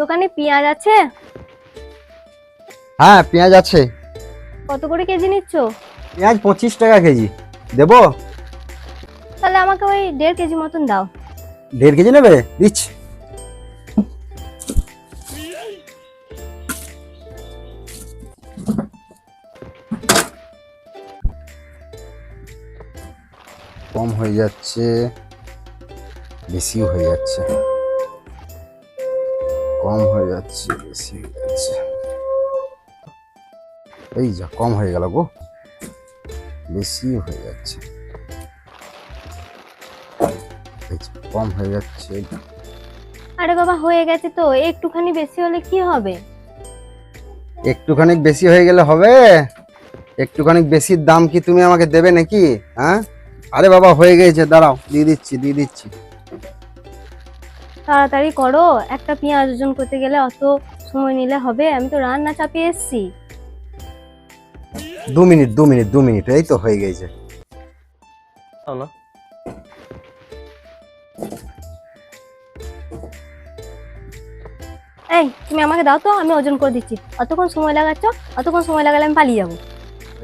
দোকানে পেঁয়াজ আছে? হ্যাঁ পেঁয়াজ আছে। কত করে কেজি নিচ্ছ? পেঁয়াজ পঁচিশ টাকা কেজি। দেবো? তাহলে আমাকে ওই দেড় কেজি মতন দাও। দেড় কেজি নেবে? দিচ্ছি। কম হয়ে যাচ্ছে। বেশিও হয়ে যাচ্ছে। কম হয়ে যাচ্ছে বেশি হয়ে যাচ্ছে। এই যা কম হয়ে গেল গো। বেশি হয়ে যাচ্ছে। কম হয়ে যাচ্ছে। আরে বাবা হয়ে গেছে তো। একটুখানি বেশি হলে কি হবে? একটুখানি বেশি হয়ে গেলে হবে। একটুখানি বেশি দাম কি তুমি আমাকে দেবে নাকি? হ্যাঁ? আরে বাবা হয়ে গেছে। দাঁড়াও দিয়ে দিচ্ছি দিয়ে দিচ্ছি। তাড়াতাড়ি করো। একটা পেঁয়াজ ওজন করতে গেলে অত সময় নিলে হবে। আমি তো রান্না চাপিয়ে এসছি। দু মিনিট দু মিনিট দু মিনিট এই তো হয়ে গেছে। এই তুমি আমাকে দাও তো আমি ওজন করে দিচ্ছি। অতক্ষণ সময় লাগাচ্ছ অতক্ষণ সময় লাগালে আমি পালিয়ে যাব।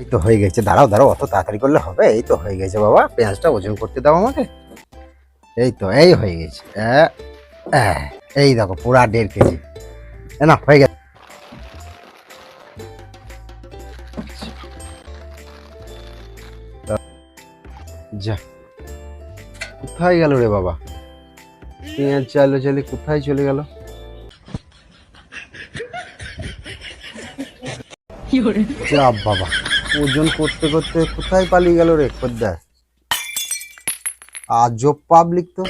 এই তো হয়ে গেছে। দাঁড়াও দাঁড়াও অত তাড়াতাড়ি করলে হবে। এই তো হয়ে গেছে বাবা। পেঁয়াজটা ওজন করতে দাও আমাকে। এই তো এই হয়ে গেছে। আহ, এই দেখো পুরা দেড় কেজি। না হয়ে গেছে। যা। কোথায় গেল রে বাবা? পেঁয়াজ চালো চালে কোথায় চলে গেল? যা বাবা ওজন করতে করতে কোথায় পালিয়ে গেল রে খদ্দার? আজব পাবলিক তো।